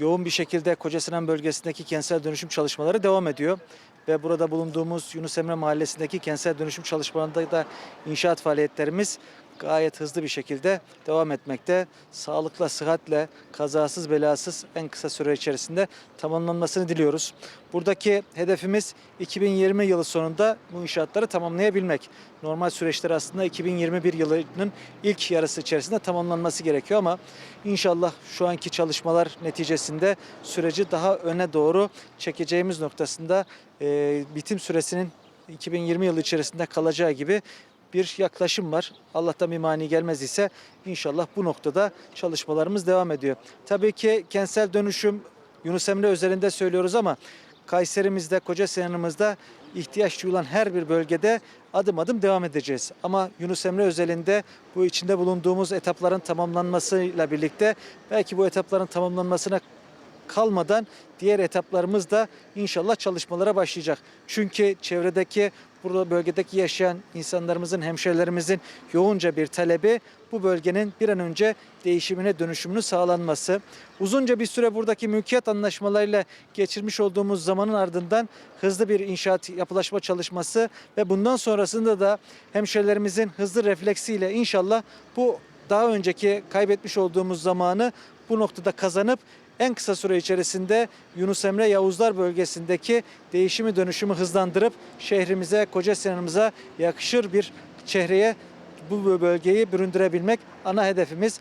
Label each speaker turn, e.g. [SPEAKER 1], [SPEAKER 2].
[SPEAKER 1] yoğun bir şekilde Kocasinan bölgesindeki kentsel dönüşüm çalışmaları devam ediyor. Ve burada bulunduğumuz Yunus Emre Mahallesi'ndeki kentsel dönüşüm çalışmalarında da inşaat faaliyetlerimiz gayet hızlı bir şekilde devam etmekte. Sağlıkla, sıhhatle, kazasız belasız en kısa süre içerisinde tamamlanmasını diliyoruz. Buradaki hedefimiz 2020 yılı sonunda bu inşaatları tamamlayabilmek. Normal süreçler aslında 2021 yılının ilk yarısı içerisinde tamamlanması gerekiyor ama inşallah şu anki çalışmalar neticesinde süreci daha öne doğru çekeceğimiz noktasında e, bitim süresinin 2020 yılı içerisinde kalacağı gibi bir yaklaşım var. Allah'tan bir mani gelmez ise inşallah bu noktada çalışmalarımız devam ediyor. Tabii ki kentsel dönüşüm Yunus Emre özelinde söylüyoruz ama Kayserimizde, Kocasinan'ımızda ihtiyaç duyulan her bir bölgede adım adım devam edeceğiz. Ama Yunus Emre özelinde bu içinde bulunduğumuz etapların tamamlanmasıyla birlikte belki bu etapların tamamlanmasına kalmadan diğer etaplarımız da inşallah çalışmalara başlayacak. Çünkü çevredeki burada bölgedeki yaşayan insanlarımızın, hemşerilerimizin yoğunca bir talebi bu bölgenin bir an önce değişimine, dönüşümünü sağlanması. Uzunca bir süre buradaki mülkiyet anlaşmalarıyla geçirmiş olduğumuz zamanın ardından hızlı bir inşaat yapılaşma çalışması ve bundan sonrasında da hemşerilerimizin hızlı refleksiyle inşallah bu daha önceki kaybetmiş olduğumuz zamanı bu noktada kazanıp en kısa süre içerisinde Yunus Emre Yavuzlar bölgesindeki değişimi dönüşümü hızlandırıp şehrimize, Kocasinan'ımıza yakışır bir çehreye bu bölgeyi büründürebilmek ana hedefimiz.